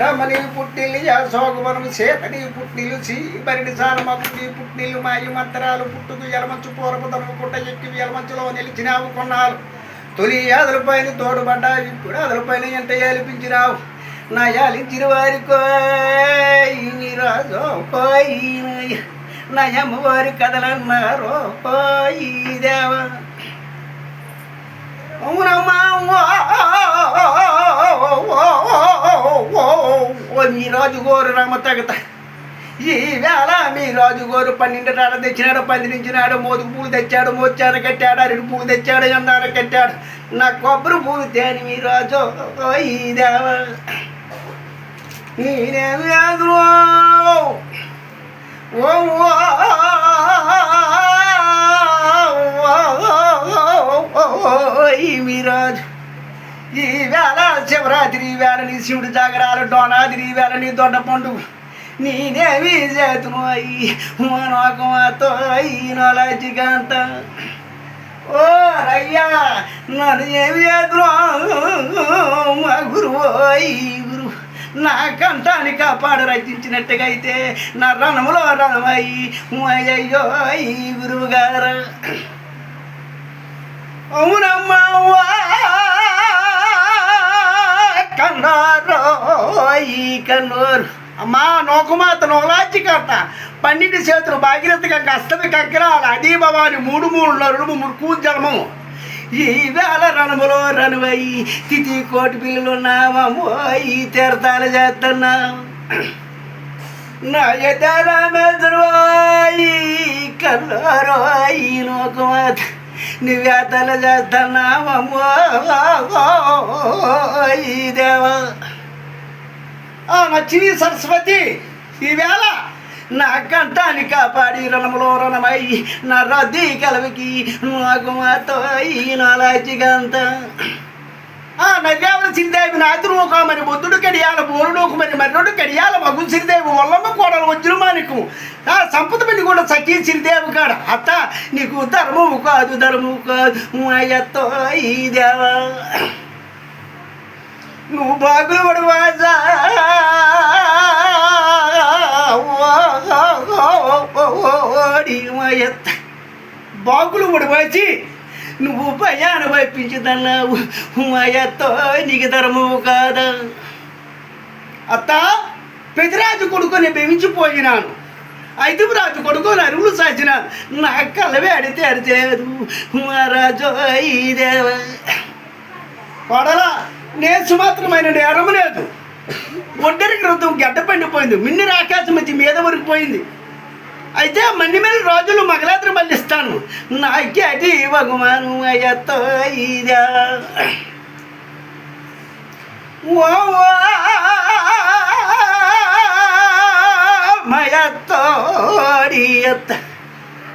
ఎడమని నీ పుట్టిల్లు చేతని చేత నీ పుట్టిల్లు సి పుట్టిల్లు మాయి మంత్రాలు పుట్టుకు ఎలమంచు పూర్వతము పుట్ట ఎక్కి ఎలమంచులో నిలిచినావు కొన్నాళ్ళు. తొలి అదలపైన తోడుపడ్డా ఇప్పుడు అదలపైన ఎంత ఏలిపించినావు? నా యాలించిన వారికో ఈ రాజు పోయి నా అమ్మవారి పోయి దేవా. అవునా మీ రాజుగోరు రమ తగత ఈ వేళ మీ రాజుగోరు పన్నెండు రాడ తెచ్చినాడు పందిరించినాడు మోదుగు పూలు తెచ్చాడు మోచార కట్టాడు అరటి పూలు తెచ్చాడు అన్నార కట్టాడు నా కొబ్బరి పూలు తేని మీ రాజు ఈ దేవ నేనేమి లేదు ఓ ఓ ఈ వేళ శివరాత్రి వేళ నీ శివుడు జాగరాలు డోనాదిరి వేళ నీ దొడ్డ పండుగ నేనేమి చేతును అయ్యి మనోకమాతో అయ్యి ఓ రయ్యా నన్ను ఏమి చేతును మా గురువు అయ్యి గురు. నా కంఠాన్ని కాపాడు రచించినట్టుగా అయితే నా రణములో రణమయ్యి అయ్యో ఈ గురువు గారు అవునమ్మా ఈ కన్నూరు. అమ్మా నోకుమాత నోలాచి కట్ట పన్నెండు చేతులు భాగీరథగా కష్టమి కక్కిరాలు అదీ భవాని మూడు మూడు నరుడు మురుకు జన్మము ఈ వేళ రణములో రనువయి తిథి కోటి పిల్లలు నామో ఈ తీర్థాలు చేస్తున్నా. నా ఎదరామెదురోయి కల్లోరోయి నోకుమాత నివేతలు చేస్తున్నామో ఈ దేవా. నచ్చిని సరస్వతి ఈవేళ నా కంఠాన్ని కాపాడి రణములో రణమై నా రద్దీ కలవికి నాకు మాతో ఈ నాలాచిగంత ఆ సిరిదేవి నాతిరోక మరి బొద్దుడు కడియాల బోరుడోకు మరి మర్రోడు కడియాల మగు సిరిదేవి వల్లమ్మ కోడలు వజ్రమానికు ఆ సంపద పెళ్ళి కూడా సఖీ సిరిదేవి కాడ. అత్త నీకు ధర్మము కాదు ధర్మము కాదు అయ్యత్తో ఈ దేవా. నువ్వు బాగులు పడవాజా బాగులు పడవాచి నువ్వు భయాన్ని వైపించిందన్నావు అయ్యత్తో నీకు ధర్మము కాదా? అత్త పెదిరాజు కొడుకుని బెమించిపోయినాను ఐదుగు రాజు కొడుకుని అరువులు సాచిన నా కలవే అడితే అడిచేదు మహారాజు ఈ కొడలా పడలా నేను సుమాత్రమైన నేరం లేదు. ఒంటరికి రుద్రం గడ్డ పండిపోయింది మిన్నెర ఆకాశం వచ్చి మీద వరకు పోయింది అయితే మన్ని మీద రోజులు మగరాత్రి మళ్ళిస్తాను. నాకే భగవాను అయ్యతో ఇదా. ఓ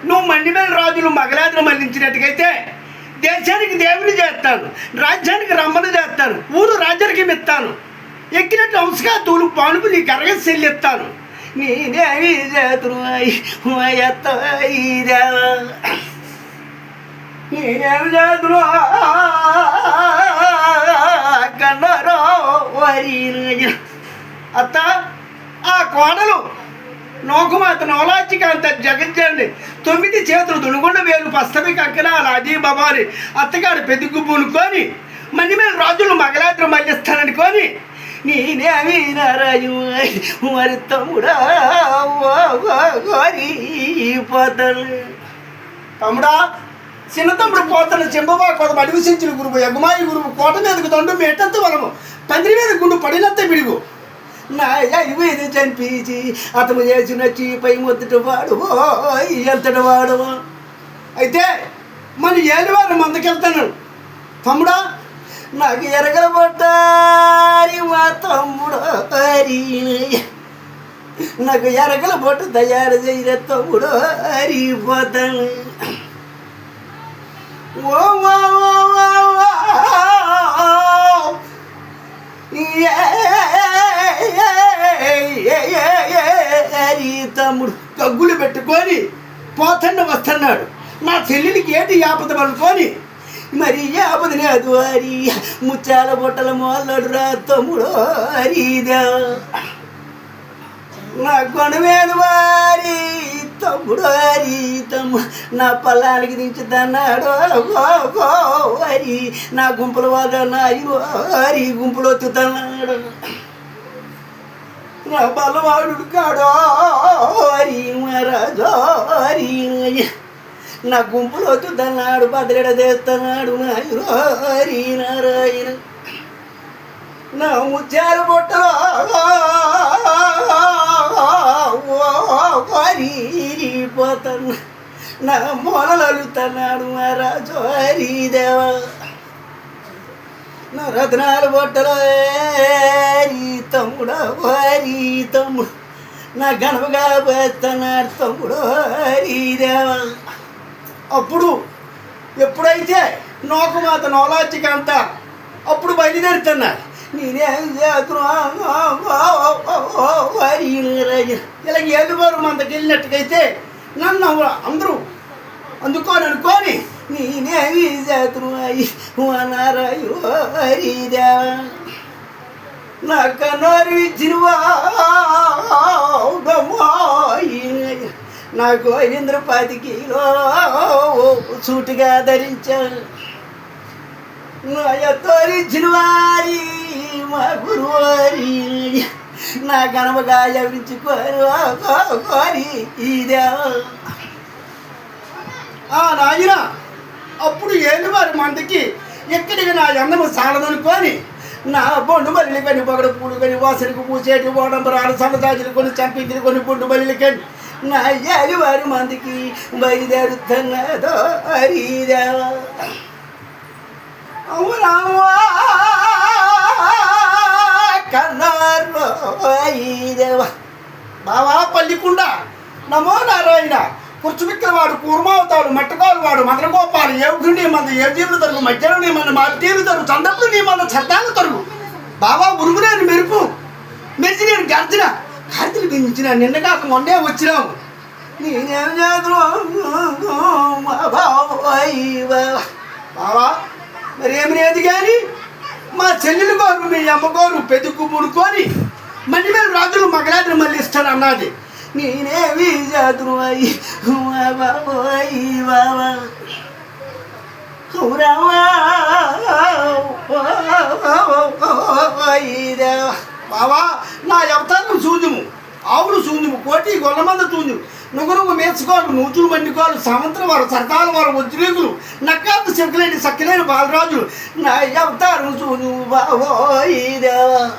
నువ్వు మండి మీద రాజులు మగరాత్రి మళ్ళించినట్టుకైతే దేశానికి దేవుని చేస్తాను రాజ్యానికి రమ్మను చేస్తాను ఊరు రాజ్యానికి ఇస్తాను ఎక్కినట్టు అంశగా తూలు పానుపు నీకు కరగ చెల్లిస్తాను నేనేమి చేతును అయ్యత్త నేనేమి చేతును కన్నారో వరి అత్త ఆ కోడలు నోకుమాత నోలాచిక అంత జగజ్జండి తొమ్మిది చేతులు దునుగొండ వేలు పస్తమి కంకణాలు అజీ బబాలి అత్తగాడు పెద్ద పూనుకొని మన్ని మీద రాజులు మగలాత్రి నేనే వినరయు మరి తమ్ముడా కోరి తమ్ముడా చిన్న తమ్ముడు పోతలు చెంబబా కొద అడివిసించిన గురువు యగుమాయి గురువు కోట మీదకు దండు మెట్టంత వలము పందిరి మీద గుండు పడినంత పిడుగు నా ఇది చనిపించి అతను చేసిన చీపై మొదటి వాడు ఎంతటి వాడు అయితే మన ఏలివారు మందకెళ్తాను తమ్ముడా నాకు ఎరగల నాకు ఎరగల పొట్టు తయారు చేయరే తమ్ముడు హరిపోతాను ఓ తమ్ముడు కగ్గులు పెట్టుకొని పోతన్న వస్తున్నాడు. నా చెల్లెలికి ఏంటి యాపద పడుకొని మరి ఆపద లేదు అరి ముచ్చాల బొట్టల మొల్లడు రా తమ్ముడు అరీదా నా కొనవేది వారి? తమ్ముడు వారి తమ్ము నా పల్లానికి దించుతున్నాడు వారి. నా గుంపుల వాళ్ళు నా వారి. గుంపులు వచ్చుతున్నాడు నా బలవాడు కాడో హరి మహారాజో వారి. నా గుంపులు వచ్చుతున్నాడు భద్రడ చేస్తున్నాడు. నాయుడు హరి నారాయణ నా ముత్యాలు బొట్టలో పోతాను నా మొలలు అలుగుతున్నాడు మా హరిదేవ నా రత్నాల బొట్టలో హరి తమ్ముడు హరి తమ్ముడు నా గణపగా పోతున్నాడు తమ్ముడు హరిదేవ అప్పుడు ఎప్పుడైతే నోకు మాత నోలాచిక అంతా అప్పుడు బయలుదేరుతున్నా నేనేం చేస్తున్నా ఇలా మన దగ్గర వెళ్ళినట్టుకైతే నన్ను అందరూ అందుకోని అనుకోని నేనేమి శత్రు అన్నారాయు హరిదేవా నా కన్నోరు ఇచ్చినవా నాకు ఐదు కిలో సూటిగా ధరించాను నా ఎత్తోరిచ్చిన వారి మా గురువారి గణముగా ఎవరించి కోరు కోరి ఇదే ఆ నాయన అప్పుడు ఏళ్ళు వారి మందికి ఎక్కడికి నా అందము సాలదనుకొని నా బొండు మల్లి కొని పొగడు పూడు కొని వాసనకు పూసేటి ఓడంబరాలు సన్నదాజులు కొని చంపించులు కొని బొండు మల్లి కొని నా ఏలి వారి మందికి బయలుదేరుతున్నదో హరిదేవా అవునమ్మా కన్నారు బావా పల్లికుండ. నమో నారాయణ. కుర్చుమిక్కలవాడు కూర్మావుతాడు మట్టకాలు వాడు మదనగోపాలు ఏడు నీ మంద ఏ జీవులు తరుగు మధ్యలో నీ మన మాటీలు తరుగు చందప్పుడు నీ మన చట్టాలు తరుగు బాబా ఉరుగులేని మెరుపు. మెరిచి నేను గర్జన. కార్తీలు పెంచిన నిన్న కాక మొన్నే వచ్చినావు. బావా మరి ఏమి లేదు కానీ మా చెల్లెలు కోరు మీ అమ్మ కోరు పెద్ద కుమ్ముడు కోరి మళ్ళీ మీరు మళ్ళీ ఇస్తాడు అన్నది. నేనేమి జాతులు బాబా బావా నా అవతారం శూన్యము. ఆవులు శూన్యము. కోటి గొల్లమంద శూన్యము. నుగురుగు మేసుకోవాలి నూతులు మండికోవాలి సామంత్రం వారు సరకాల వారు ఉద్రేకులు నక్కాంత శంకలేని సక్కలేని బాలరాజులు. నా అవతారం శూన్యము బావోయి దేవా.